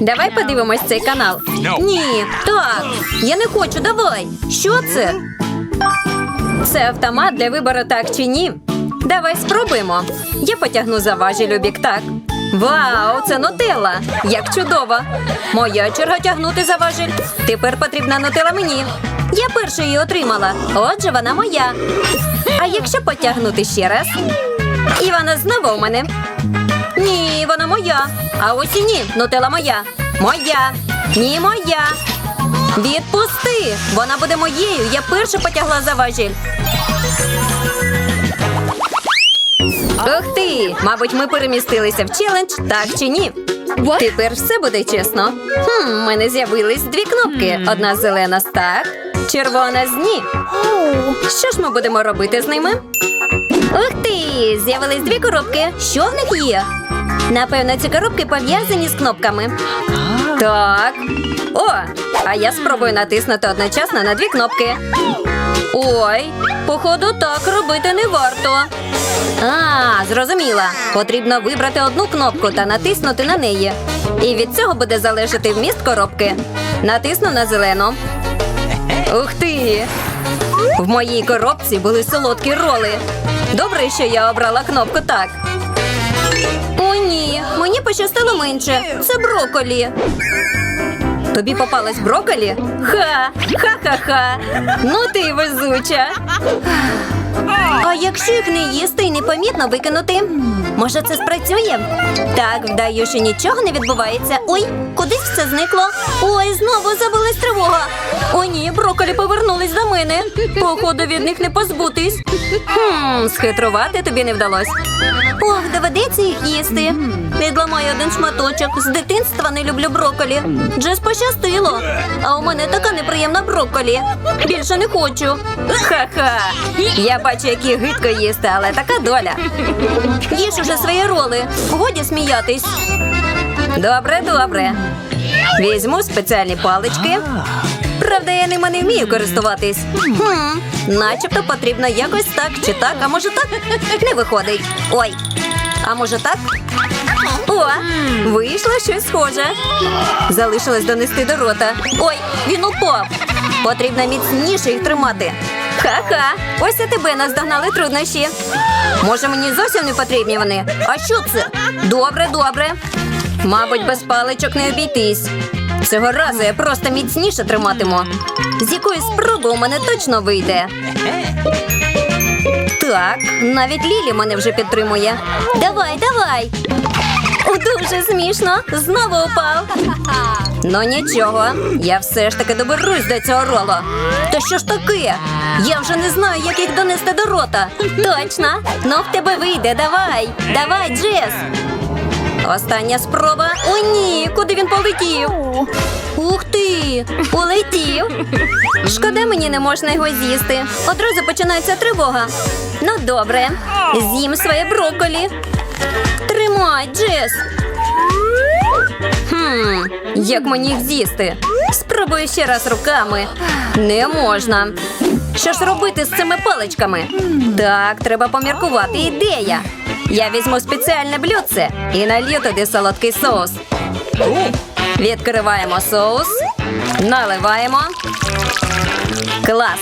Давай подивимось цей канал. No. Ні, так. Я не хочу, давай. Що це? Це автомат для вибору так чи ні. Давай спробуємо. Я потягну за бік так. Вау, це нутелла! Як чудово! Моя черга тягнути за важіль. Тепер потрібна нутелла мені. Я перша її отримала. Отже, вона моя. А якщо потягнути ще раз? І вона знову у мене. Вона моя. А ось і ні, нутелла моя. Моя. Ні, моя. Відпусти! Вона буде моєю. Я перша потягла за важіль. Ух ти! Мабуть, ми перемістилися в челендж, так чи ні? Тепер все буде чесно. Хм, у мене з'явились дві кнопки: одна зелена з так, червона з ні. Що ж ми будемо робити з ними? Ух ти! З'явились дві коробки. Що в них є? Напевно, ці коробки пов'язані з кнопками. Так. О! А я спробую натиснути одночасно на дві кнопки. Ой, походу, так робити не варто. А, зрозуміла. Потрібно вибрати одну кнопку та натиснути на неї. І від цього буде залежати вміст коробки. Натисну на зелену. Ух ти! В моїй коробці були солодкі роли. Добре, що я обрала кнопку так. О, ні, мені пощастило менше. Це броколі. Тобі попалась броколі? Ха! Ха-ха-ха! Ну ти везуча. А якщо їх не їсти і непомітно викинути? Може, це спрацює? Так, вдаю, що нічого не відбувається. Ой, кудись все зникло. Ой, знову забилась тривога. О, ні, броколі повернулись до мене. Походу, від них не позбутись. Хм, схитрувати тобі не вдалось. Ох, доведеться їх їсти. Відламаю один шматочок. З дитинства не люблю броколі. Джес пощастило. А у мене така неприємна броколі. Більше не хочу. Ха-ха. Я бачу, які гидко їсти, але така доля. Їж уже свої роли. Годі сміятись. Добре, добре. Візьму спеціальні палички. Правда, я ними не вмію користуватись. Хм, начебто потрібно якось так чи так, а може так? Не виходить. Ой. А може так? О, вийшло щось схоже. Залишилось донести до рота. Ой, він упав. Потрібно міцніше їх тримати. Ха-ха, ось і тебе наздогнали труднощі. Може, мені зовсім не потрібні вони? А що це? Добре, добре. Мабуть, без паличок не обійтись. Цього разу я просто міцніше триматиму. З якої спроби у мене точно вийде. Так, навіть Лілі мене вже підтримує. Давай, давай. Дуже смішно. Знову упав. Ну нічого, я все ж таки доберусь до цього ролу. Та що ж таке? Я вже не знаю, як їх донести до рота. Точно. Ну в тебе вийде, давай. Давай, Джес. Остання спроба. О, ні, куди він полетів? Ух ти! Полетів. Шкода, мені не можна його з'їсти. Одразу починається тривога. Ну, добре. З'їм своє брокколі. Тримай, Джес. Як мені їх з'їсти? Спробую ще раз руками. Не можна. Що ж робити з цими паличками? Так, треба поміркувати. Ідея. Я візьму спеціальне блюдце і налью туди солодкий соус. Відкриваємо соус, наливаємо. Клас.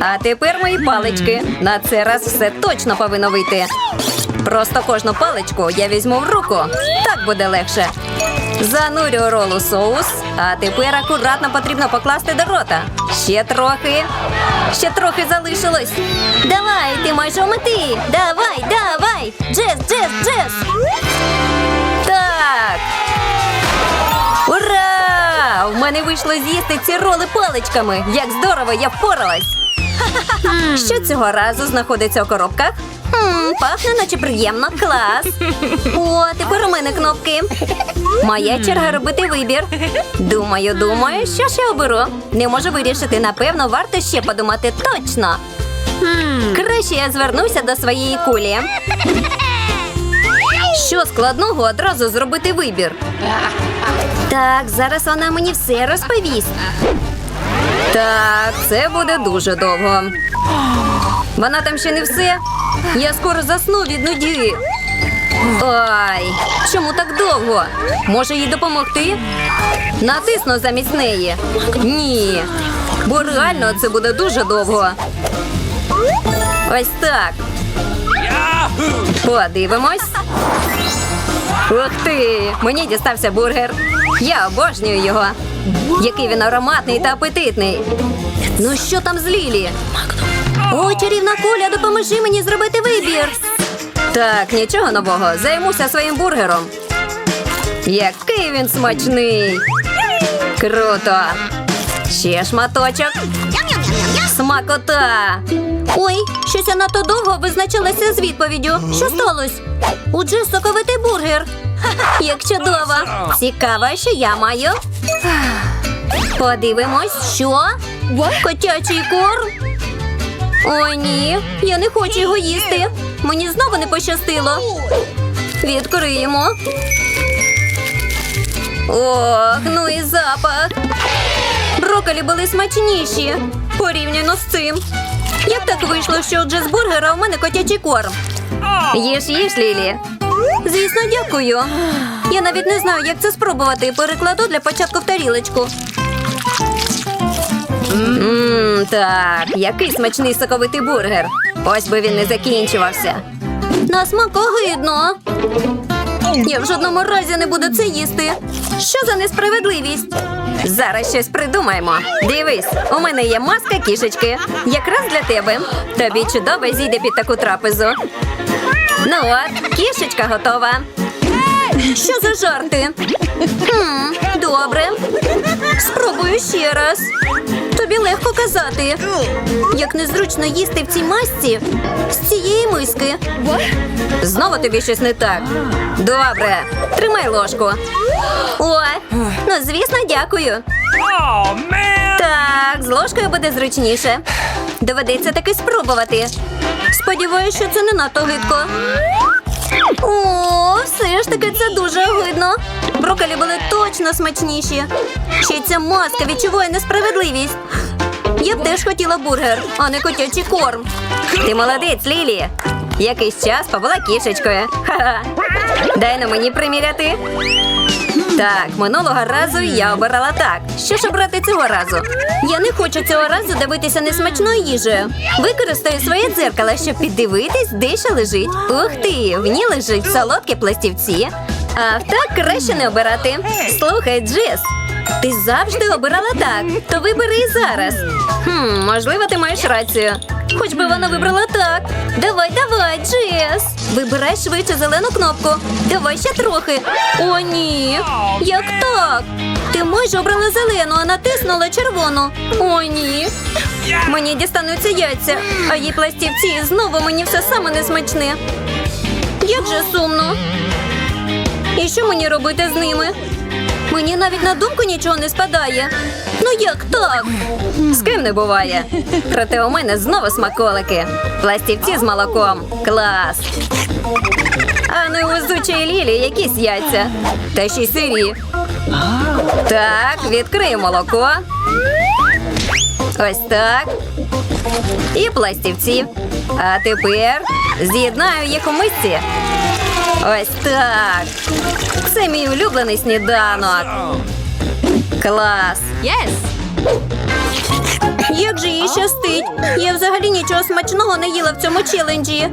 А тепер мої палички. На цей раз все точно повинно вийти. Просто кожну паличку я візьму в руку. Так буде легше. Занурю ролу соус, а тепер акуратно потрібно покласти до рота. Ще трохи. Ще трохи залишилось. Давай, ти майже у мети. Давай, давай. Джес, Джес, Джес. Так. Ура! У мене вийшло з'їсти ці роли паличками. Як здорово, я впоралась. Що цього разу знаходиться у коробках? Пахне, наче приємно, клас. О, тепер у мене кнопки. Моя черга робити вибір. Думаю, думаю, що ж я оберу. Не можу вирішити. Напевно, варто ще подумати точно. Краще я звернуся до своєї кулі. Що складного одразу зробити вибір? Так, зараз вона мені все розповість. Так, це буде дуже довго. Вона там ще не все. Я скоро засну від нудьги. Ай, чому так довго? Може їй допомогти? Натисну замість неї. Ні. Бо реально це буде дуже довго. Ось так. Подивимось. Ух ти! Мені дістався бургер. Я обожнюю його. Який він ароматний та апетитний. Ну що там з Лілі? О, чарівна куля, допоможи мені зробити вибір. Так, нічого нового. Займуся своїм бургером. Який він смачний. Круто. Ще шматочок. Смакота. Ой, щось я надто довго визначилася з відповіддю. Що сталося? У Джес соковитий бургер. Як чудово. Цікаво, що я маю. Подивимось, що? Котячий корм? Ой, ні, я не хочу його їсти. Мені знову не пощастило. Відкриємо. Ох, ну і запах. Броколі були смачніші порівняно з цим. Як так вийшло, що у джезбургера у мене котячий корм? Їж, їж, Лілі. Звісно, дякую. Я навіть не знаю, як це спробувати. Перекладу для початку в тарілочку. Так, який смачний соковитий бургер. Ось би він не закінчувався. На смак огидно. Я в жодному разі не буду це їсти. Що за несправедливість? Зараз щось придумаємо. Дивись, у мене є маска кішечки. Якраз для тебе. Тобі чудово зійде під таку трапезу. Ну от, кішечка готова. Що за жарти? Хм, добре. Спробую ще раз. Легко казати. Як незручно їсти в цій масці з цієї миски. Знову тобі щось не так. Добре, тримай ложку. Ой, ну звісно, дякую. Так, з ложкою буде зручніше. Доведеться таки спробувати. Сподіваюся, що це не надто гидко. О, все ж таки це дуже огидно. Брокколі були точно смачніші. Ще ця маска відчуває несправедливість. Я б теж хотіла бургер, а не котячий корм. Ти молодець, Лілі. Якийсь час побула кішечкою. Ха-ха. Дай на мені приміряти. Так, минулого разу я обирала так. Що ж обрати цього разу? Я не хочу цього разу дивитися несмачною їжею. Використаю своє дзеркало, щоб піддивитись, де що лежить. Ух ти, в ній лежить солодкі пластівці. А так краще не обирати. Слухай, Джес, ти завжди обирала так, то вибери і зараз. Хм, можливо, ти маєш рацію. Хоч би вона вибрала так. Давай, давай, Джес. Вибирай швидше зелену кнопку. Давай ще трохи. О, ні. Як так? Ти майже обрала зелену, а натиснула червону. О, ні. Мені дістануться яйця, а їй пластівці знову мені все саме несмачне. Як же сумно. І що мені робити з ними? Мені навіть на думку нічого не спадає. Ну як так? З ким не буває. Проте у мене знову смаколики. Пластівці з молоком. Клас. А не у зучої лілі якісь яйця. Та ще й сирі. Так, відкрию молоко. Ось так. І пластівці. А тепер з'єднаю їх у мисці. Ось так. Це мій улюблений сніданок. Клас. Yes. Як же їй щастить? Я взагалі нічого смачного не їла в цьому челенджі.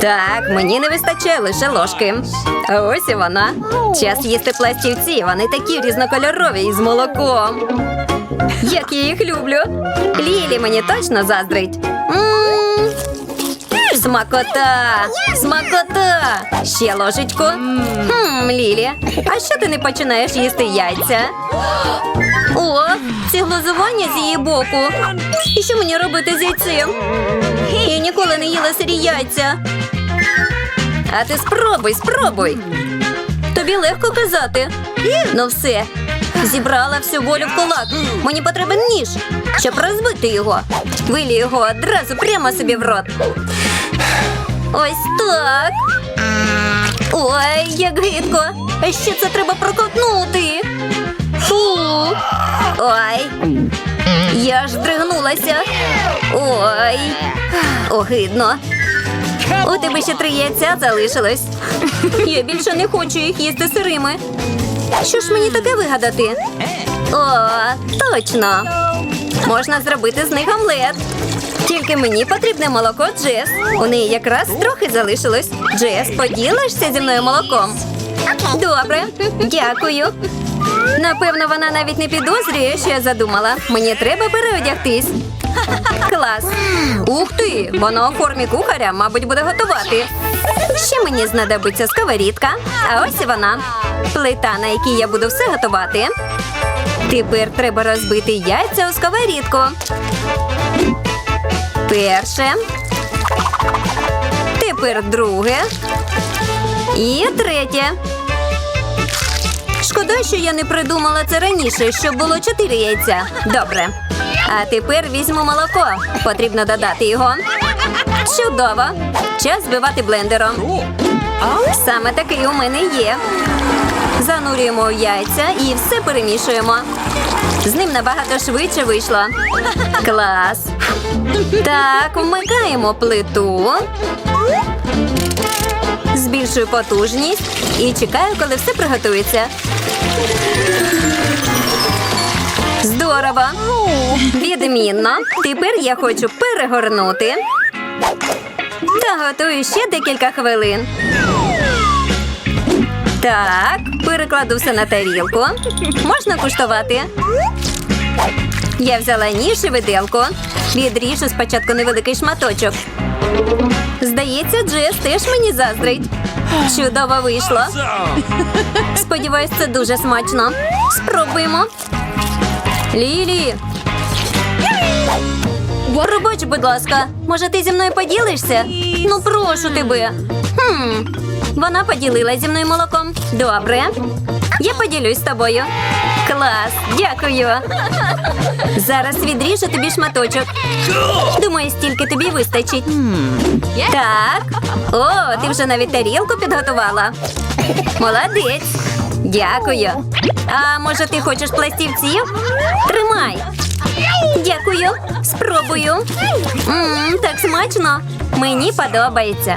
Так, мені не вистачає лише ложки. А ось і вона. Час їсти пластівці. Вони такі різнокольорові і з молоком. Як я їх люблю. Лілі мені точно заздрить. М, Смакота! Смакота! Ще ложечку. Хм, Лілі, а що ти не починаєш їсти яйця? О, ці глузування з її боку. І що мені робити з яйцем? Я ніколи не їла сирі яйця. А ти спробуй, спробуй. Тобі легко казати. Ну все. Зібрала всю волю в кулак. Мені потрібен ніж, щоб розбити його. Вилі його одразу прямо собі в рот. Ось так. Ой, як гидко. Ще це треба проковтнути. Фу. Ой. Я ж дригнулася. Ой. Огидно. У тебе ще три яйця залишилось. Я більше не хочу їх їсти сирими. Що ж мені таке вигадати? О, точно. Можна зробити з них омлет. Тільки мені потрібне молоко Джес. У неї якраз трохи залишилось. Джес, поділишся зі мною молоком? Добре, дякую. Напевно, вона навіть не підозрює, що я задумала. Мені треба переодягтись. Клас. Ух ти! Вона у формі кухаря, мабуть, буде готувати. Ще мені знадобиться сковорідка, а ось і вона. Плита, на якій я буду все готувати. Тепер треба розбити яйця у сковорідку. Перше. Тепер друге. І третє. Шкода, що я не придумала це раніше, щоб було чотири яйця. Добре. А тепер візьму молоко. Потрібно додати його. Чудово. Час збивати блендером. Саме такий у мене є. Занурюємо яйця і все перемішуємо. З ним набагато швидше вийшло. Клас. Так, вмикаємо плиту. Збільшую потужність і чекаю, коли все приготується. Здорово! Відмінно. Тепер я хочу перегорнути. Та готую ще декілька хвилин. Так, перекладу все на тарілку. Можна куштувати. Я взяла ніж і виделку. Відріжу спочатку невеликий шматочок. Здається, Джес теж мені заздрить. Чудово вийшло. Сподіваюсь, це дуже смачно. Спробуємо. Лілі. Пробач, будь ласка, може ти зі мною поділишся? Ну, прошу тебе. Хм. Вона поділилась зі мною молоком. Добре. Я поділюсь з тобою. Клас, дякую. Зараз відріжу тобі шматочок. Думаю, стільки тобі вистачить. Так. О, ти вже навіть тарілку підготувала. Молодець. Дякую. А може, ти хочеш пластівців? Тримай. Дякую. Спробую. Мм, так смачно. Мені подобається.